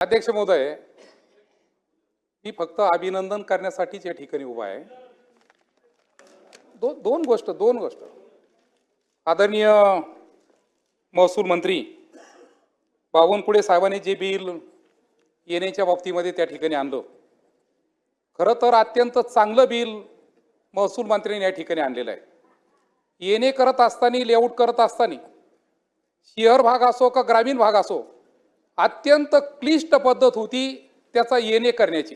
अध्यक्ष महोदय मी फक्त अभिनंदन करण्यासाठीच या ठिकाणी उभा आहे. दोन दोन गोष्ट दोन गोष्ट. आदरणीय महसूल मंत्री बावनकुळे साहेबांनी जे बिल येण्याच्या बाबतीमध्ये त्या ठिकाणी आणलं खरं तर अत्यंत चांगलं बिल महसूल मंत्र्यांनी या ठिकाणी आणलेलं आहे. येणे करत असताना लेआउट करत असताना शहर भाग असो का ग्रामीण भाग असो अत्यंत क्लिष्ट पद्धत होती त्याचा येणे करण्याची.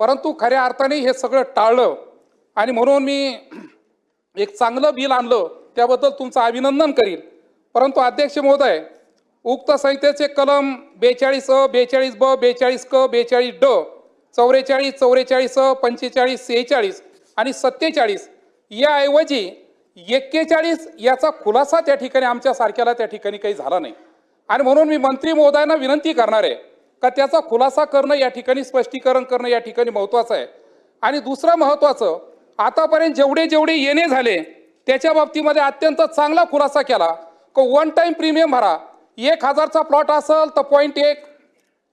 परंतु खऱ्या अर्थाने हे सगळं टाळलं आणि म्हणून मी एक चांगलं बिल आणलं त्याबद्दल तुमचं अभिनंदन करील. परंतु अध्यक्ष महोदय उक्त संहितेचे कलम बेचाळीस अ बेचाळीस ब बेचाळीस क बेचाळीस ड चौवेचाळीस चौवेचाळीस अ पंचेचाळीस सेहेचाळीस आणि सत्तेचाळीस याऐवजी एक्केचाळीस याचा खुलासा त्या ठिकाणी आमच्या सारख्याला त्या ठिकाणी काही झाला नाही. आणि म्हणून मी मंत्री महोदयांना विनंती करणार आहे का त्याचा खुलासा करणं या ठिकाणी स्पष्टीकरण करणं या ठिकाणी महत्त्वाचं आहे. आणि दुसरं महत्त्वाचं आतापर्यंत जेवढे जेवढे येणे झाले त्याच्या बाबतीमध्ये अत्यंत चांगला खुलासा केला. का वन टाईम प्रीमियम भरा. एक हजारचा प्लॉट असेल तर पॉईंट एक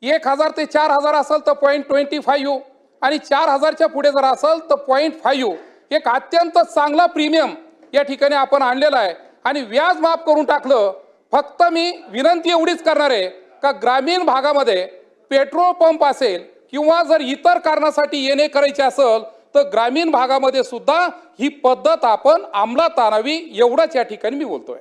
एक हजार ते चार हजार असेल तर पॉईंट ट्वेंटी फाईव्ह आणि चार हजारच्या पुढे जर असेल तर पॉईंट फाईव्ह एक अत्यंत चांगला प्रीमियम या ठिकाणी आपण आणलेला आहे. आणि व्याज माफ करून टाकलं फक्त मी विनंती एवढीच करणार आहे का ग्रामीण भागामध्ये पेट्रोल पंप असेल किंवा जर इतर कारणासाठी येणे करायचे असेल तर ग्रामीण भागामध्ये सुद्धा ही पद्धत आपण अंमलात आणावी एवढंच या ठिकाणी मी बोलतोय.